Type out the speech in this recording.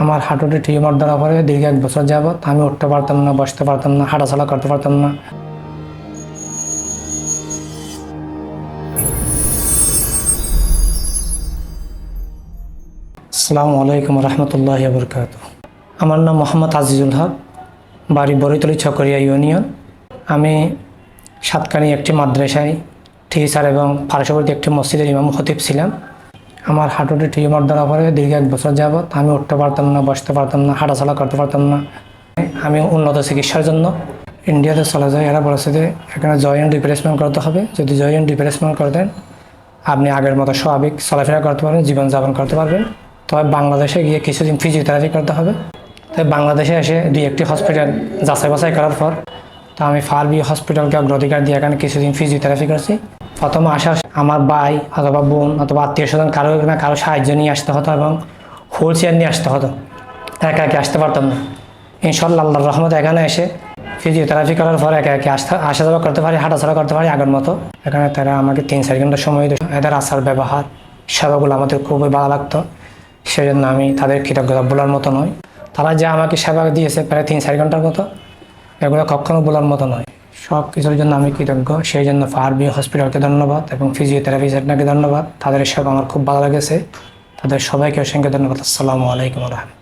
আমার হাঁটুতে টিউমার ধরা পরে দীর্ঘ এক বছর যাবৎ আমি উঠতে পারতাম না, বসতে পারতাম না, হাঁটাচলা করতে পারতাম না। আসসালামু আলাইকুম রহমতুল্লাহ বরকাত আমার নাম মোহাম্মদ আজিজুল হক, বাড়ি বরিতলি ছকরিয়া ইউনিয়ন। আমি সাতকানি একটি মাদ্রাসায় টিচার এবং পার্শ্ববর্তী একটি মসজিদের ইমাম খতিব ছিলাম। আমার হাঁটুতে টিউমার ধরা পরে দীর্ঘ এক বছর যাবৎ। আমি উঠতে পারতাম না, বসতে পারতাম না, হাঁটাচলা করতে পারতাম না। আমি উন্নত চিকিৎসার জন্য ইন্ডিয়াতে চলে যাই। এরা বলেছে যে, এখানে জয়েন্ট রিপ্লেসমেন্ট করতে হবে। যদি জয়েন্ট রিপ্লেসমেন্ট করে দেন, আপনি আগের মতো স্বাভাবিক চলাফেরা করতে পারবেন, জীবনযাপন করতে পারবেন। তবে বাংলাদেশে গিয়ে কিছুদিন ফিজিওথেরাপি করতে হবে। তাই বাংলাদেশে এসে দুই একটি হসপিটাল যাচাই বাছাই করার পর, তো আমি ফারবি হসপিটালকে অগ্রাধিকার দিয়ে এখানে কিছুদিন ফিজিওথেরাপি করছি। প্রথমে আসা আমার ভাই অথবা বোন অথবা আত্মীয় স্বজন কারও না কারও সাহায্য নিয়ে আসতে হতো এবং হুইল চেয়ার নিয়ে আসতে হতো। একা একে আসতে পারতাম না। ইনশাল্লাহ আল্লাহর রহমত এখানে এসে ফিজিওথেরাপি করার পর একে একে আসতে আসা যাওয়া করতে পারি, হাঁটাচলা করতে পারি আগের মতো। এখানে তারা আমাকে তিন চার ঘণ্টা সময় দিত। এদের আচার ব্যবহার, সেবাগুলো আমাদের খুবই ভালো লাগতো। সেই জন্য আমি তাদের কৃতজ্ঞতা বলার মতো নয়। তারা যে আমাকে সেবা দিয়েছে প্রায় তিন চার ঘণ্টার মতো, এগুলো কখনো বলার মতো নয়। সব কিছুর জন্য আমি কৃতজ্ঞ। সেই জন্য ফারবি হসপিটালকে ধন্যবাদ এবং ফিজিওথেরাপি সেন্টারকে ধন্যবাদ। তাদের সেবা আমার খুব ভালো লেগেছে। তাদের সবাইকে অসংখ্য ধন্যবাদ। আসসালামু আলাইকুম রহমতুল্লাহ।